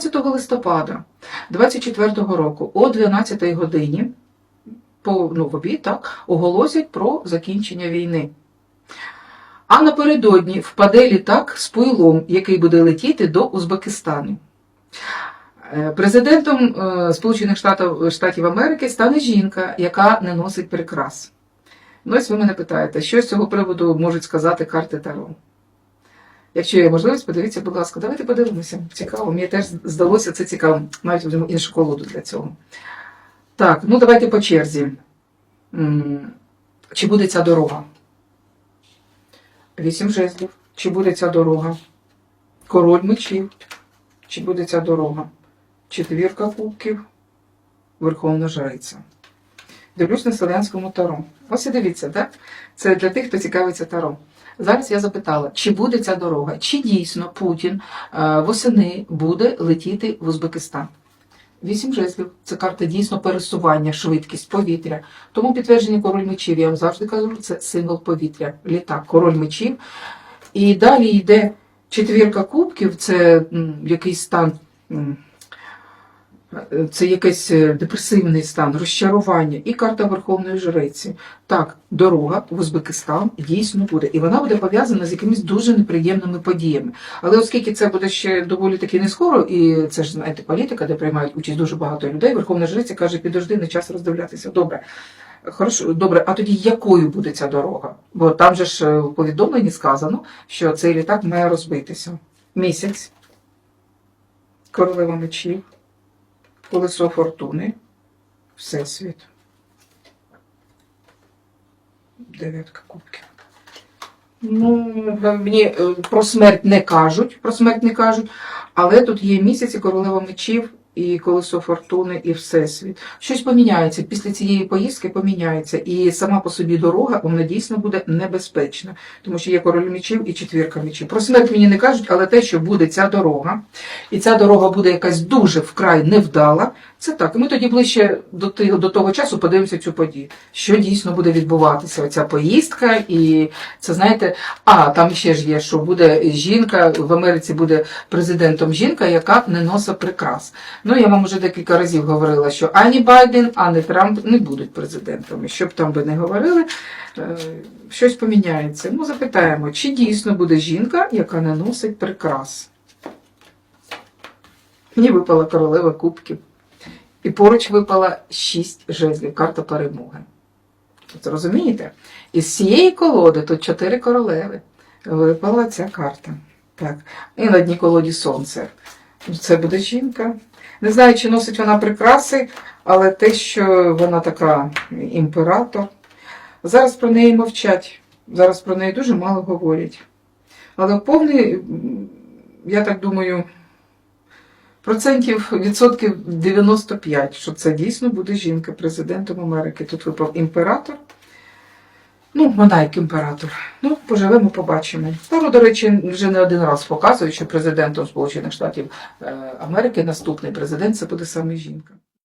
17 листопада 24 року о 12 годині по ну, в обід, так, оголосять про закінчення війни. А напередодні впаде літак з пилом, який буде летіти до Узбекистану. Е, Президентом е, Сполучених Штатів Америки стане жінка, яка не носить прикрас. Ну, ось ви мене питаєте, що з цього приводу можуть сказати карти Таро? Якщо є можливість, подивіться, будь ласка, давайте подивимося. Цікаво, мені теж здалося це цікаво. Навіть візьмемо іншу колоду для цього. Так, ну давайте по черзі. Чи буде ця дорога? Вісім жезлів. Чи буде ця дорога? Король мечів. Чи буде ця дорога? Четвірка кубків. Верховна жриця. Дивлюсь на селенському таро. Ось і дивіться, так? Це для тих, хто цікавиться таро. Зараз я запитала, чи буде ця дорога, чи дійсно Путін е, восени буде летіти в Узбекистан. Вісім жезлів це карта дійсно пересування, швидкість, повітря. Тому підтвердження король мечів, я вам завжди кажу, це символ повітря, літак, король мечів. І далі йде четвірка кубків, це якийсь стан, це якийсь е, депресивний стан, розчарування і карта Верховної Жриці. Так, дорога в Узбекистан дійсно буде, і вона буде пов'язана з якимись дуже неприємними подіями. Але оскільки це буде ще доволі таки не скоро, і це ж знаєте, політика, де приймають участь дуже багато людей, Верховна Жриця каже, підожди, не час роздивлятися. Добре. Хорошо, добре, а тоді якою буде ця дорога? Бо там же ж е, в повідомленні сказано, що цей літак має розбитися. Місяць, королева мечів, колесо фортуни, всесвіт. Дев'ятка кубків. Ну, мені е, про смерть не кажуть, про смерть не кажуть, але тут є місяць і королева мечів, і колесо фортуни, і всесвіт. Щось поміняється. Після цієї поїздки поміняється. І сама по собі дорога вона дійсно буде небезпечна, тому що є король мічів і четвірка мічів. Про смерть мені не кажуть, але те, що буде ця дорога, і ця дорога буде якась дуже вкрай невдала, це так. Ми тоді ближче до, ти- до того часу подивимося цю подію. Що дійсно буде відбуватися? Оця поїздка, і це знаєте, а там ще ж є, що буде жінка в Америці буде президентом жінка, яка не носить прикрас. Ну я вам вже декілька разів говорила, що ані Байден, ані Трамп не будуть президентами. Б там би не говорили, е, щось поміняється. Ну, запитаємо, чи дійсно буде жінка, яка не носить прикрас? Мені випала королева кубків. І поруч випала шість жезлів, карта перемоги. От розумієте? Із цієї колоди, тут чотири королеви, випала ця карта. Так. І на дні колоді сонце. Це буде жінка. Не знаю, чи носить вона прикраси, але те, що вона така імператор. Зараз про неї мовчать. Зараз про неї дуже мало говорять. Але повний, я так думаю, процентів відсотків 95, що це дійсно буде жінка президентом Америки. Тут випав імператор. Ну, вона як імператор. Ну, поживемо, побачимо. Таро, до речі, вже не один раз показує, що президентом Сполучених Штатів е, Америки наступний президент це буде саме жінка.